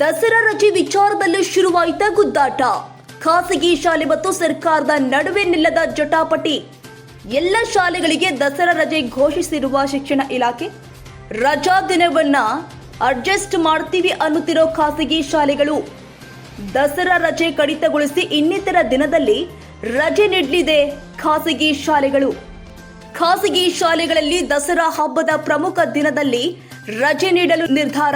ದಸರಾ ರಜೆ ವಿಚಾರದಲ್ಲಿ ಶುರುವಾಯಿತ ಗುದ್ದಾಟ. ಖಾಸಗಿ ಶಾಲೆ ಮತ್ತು ಸರ್ಕಾರದ ನಡುವೆ ನಿಲ್ಲದ ಜಟಾಪಟಿ. ಎಲ್ಲ ಶಾಲೆಗಳಿಗೆ ದಸರಾ ರಜೆ ಘೋಷಿಸಿರುವ ಶಿಕ್ಷಣ ಇಲಾಖೆ, ರಜಾ ದಿನವನ್ನ ಅಡ್ಜಸ್ಟ್ ಮಾಡ್ತೀವಿ ಅನ್ನುತ್ತಿರೋ ಖಾಸಗಿ ಶಾಲೆಗಳು. ದಸರಾ ರಜೆ ಕಡಿತಗೊಳಿಸಿ ಇನ್ನಿತರ ದಿನದಲ್ಲಿ ರಜೆ ನೀಡಲಿದೆ ಖಾಸಗಿ ಶಾಲೆಗಳು. ಖಾಸಗಿ ಶಾಲೆಗಳಲ್ಲಿ ದಸರಾ ಹಬ್ಬದ ಪ್ರಮುಖ ದಿನದಲ್ಲಿ ರಜೆ ನೀಡಲು ನಿರ್ಧಾರ.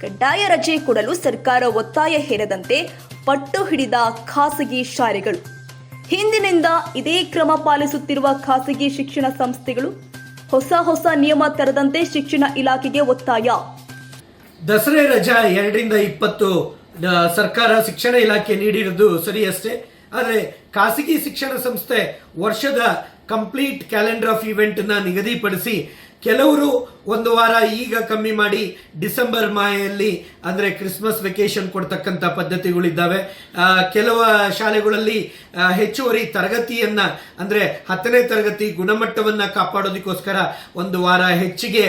ಕಡ್ಡಾಯ ರಜೆ ಕೊಡಲು ಸರ್ಕಾರ ಒತ್ತಾಯ ಹೇರದಂತೆ ಪಟ್ಟು ಹಿಡಿದ ಖಾಸಗಿ ಶಾಲೆಗಳು. ಹಿಂದಿನಿಂದ ಇದೇ ಕ್ರಮ ಪಾಲಿಸುತ್ತಿರುವ ಖಾಸಗಿ ಶಿಕ್ಷಣ ಸಂಸ್ಥೆಗಳು ಹೊಸ ಹೊಸ ನಿಯಮ ತರದಂತೆ ಶಿಕ್ಷಣ ಇಲಾಖೆಗೆ ಒತ್ತಾಯ. ದಸರೆ ರಜಾ ಎರಡರಿಂದ ಇಪ್ಪತ್ತು ಸರ್ಕಾರ ಶಿಕ್ಷಣ ಇಲಾಖೆ ನೀಡಿರುವುದು ಸರಿಯಷ್ಟೇ ಆದರೆ ಖಾಸಗಿ ಶಿಕ್ಷಣ ಸಂಸ್ಥೆ ವರ್ಷದ ಕಂಪ್ಲೀಟ್ ಕ್ಯಾಲೆಂಡರ್ ಆಫ್ ಇವೆಂಟ್ನ ನಿಗದಿಪಡಿಸಿ ಕೆಲವರು ಒಂದು ವಾರ ಈಗ ಕಮ್ಮಿ ಮಾಡಿ ಡಿಸೆಂಬರ್ ಮಾಯಲ್ಲಿ, ಅಂದರೆ ಕ್ರಿಸ್ಮಸ್ ವೆಕೇಶನ್ ಕೊಡ್ತಕ್ಕಂಥ ಪದ್ಧತಿಗಳಿದ್ದಾವೆ. ಕೆಲವು ಶಾಲೆಗಳಲ್ಲಿ ಹೆಚ್ಚುವರಿ ತರಗತಿಯನ್ನ, ಅಂದರೆ ಹತ್ತನೇ ತರಗತಿ ಗುಣಮಟ್ಟವನ್ನು ಕಾಪಾಡೋದಕ್ಕೋಸ್ಕರ ಒಂದು ವಾರ ಹೆಚ್ಚಿಗೆ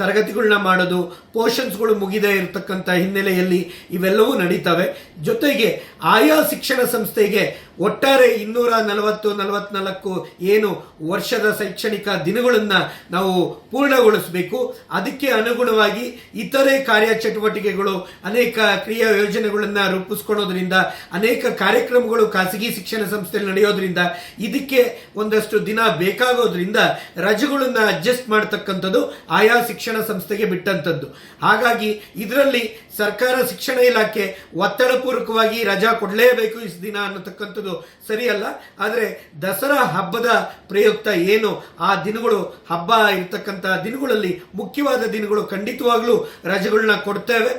ತರಗತಿಗಳನ್ನ ಮಾಡೋದು ಪೋರ್ಷನ್ಸ್ಗಳು ಮುಗಿದೇ ಇರತಕ್ಕಂಥ ಹಿನ್ನೆಲೆಯಲ್ಲಿ ಇವೆಲ್ಲವೂ ನಡೀತವೆ. ಜೊತೆಗೆ ಆಯಾ ಶಿಕ್ಷಣ ಸಂಸ್ಥೆಗೆ ಒಟ್ಟಾರೆ ಇನ್ನೂರ ನಲವತ್ತು, ನಲವತ್ನಾಲ್ಕು ಏನು ವರ್ಷದ ಶೈಕ್ಷಣಿಕ ದಿನಗಳನ್ನು ನಾವು ಪೂರ್ಣಗೊಳಿಸಬೇಕು. ಅದಕ್ಕೆ ಅನುಗುಣವಾಗಿ ಇತರೆ ಕಾರ್ಯಚಟುವಟಿಕೆಗಳು, ಅನೇಕ ಕ್ರಿಯಾ ಯೋಜನೆಗಳನ್ನ ರೂಪಿಸ್ಕೊಳ್ಳೋದ್ರಿಂದ ಅನೇಕ ಕಾರ್ಯಕ್ರಮಗಳು ಖಾಸಗಿ ಶಿಕ್ಷಣ ಸಂಸ್ಥೆಯಲ್ಲಿ ನಡೆಯೋದ್ರಿಂದ, ಇದಕ್ಕೆ ಒಂದಷ್ಟು ದಿನ ಬೇಕಾಗೋದ್ರಿಂದ ರಜೆಗಳನ್ನ ಅಡ್ಜಸ್ಟ್ ಮಾಡತಕ್ಕಂಥದ್ದು ಆಯಾ ಶಿಕ್ಷಣ ಸಂಸ್ಥೆಗೆ ಬಿಟ್ಟಂತದ್ದು ಹಾಗಾಗಿ ಇದರಲ್ಲಿ ಸರ್ಕಾರ ಶಿಕ್ಷಣ ಇಲಾಖೆ ಒತ್ತಡಪೂರ್ವಕವಾಗಿ ರಜಾ ಕೊಡಲೇಬೇಕು ಇಷ್ಟು ದಿನ ಅನ್ನತಕ್ಕಂಥದ್ದು ಸರಿಯಲ್ಲ. ಆದರೆ ದಸರಾ ಹಬ್ಬದ ಪ್ರಯುಕ್ತ ಏನು? ಆ ದಿನಗಳು ಹಬ್ಬ ಇರ್ತಕ್ಕಂಥ ದಿನಗಳಲ್ಲಿ ಮುಖ್ಯವಾದ ದಿನಗಳು ಖಂಡಿತವಾಗ್ಲೂ ರಜೆಗಳನ್ನ ಕೊಡ್ತೇವೆ.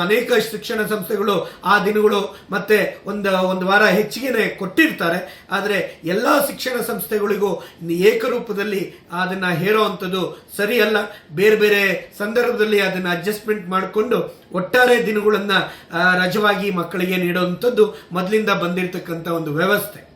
ಅನೇಕ ಶಿಕ್ಷಣ ಸಂಸ್ಥೆಗಳು ಆ ದಿನಗಳು ಮತ್ತೆ ಒಂದು ಒಂದು ವಾರ ಹೆಚ್ಚಿಗೆನೆ ಕೊಟ್ಟಿರ್ತಾರೆ. ಆದರೆ ಎಲ್ಲ ಶಿಕ್ಷಣ ಸಂಸ್ಥೆಗಳಿಗೂ ಏಕರೂಪದಲ್ಲಿ ಅದನ್ನ ಹೇರುವಂಥದ್ದು ಸರಿಯಲ್ಲ. ಬೇರೆ ಬೇರೆ ಸಂದರ್ಭದಲ್ಲಿ ಅದನ್ನ ಅಡ್ಜಸ್ಟ್ಮೆಂಟ್ ಮಾಡಿಕೊಂಡು ಒಟ್ಟಾರೆ ದಿನಗಳನ್ನ ರಜವಾಗಿ ಮಕ್ಕಳಿಗೆ ನೀಡುವಂಥದ್ದು ಮೊದಲಿಂದ ಬಂದಿರತಕ್ಕಂಥ ಒಂದು ವ್ಯವಸ್ಥೆ.